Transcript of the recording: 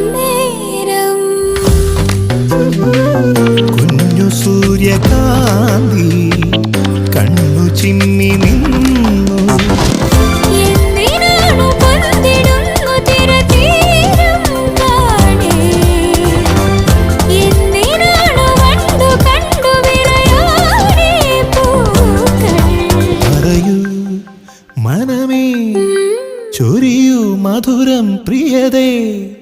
നേരം. കുഞ്ഞു സൂര്യകാന്തി കണ്ണു ചിമ്മി നിന്നു. മനമേ ചൊരിയൂ മധുരം പ്രിയതേ.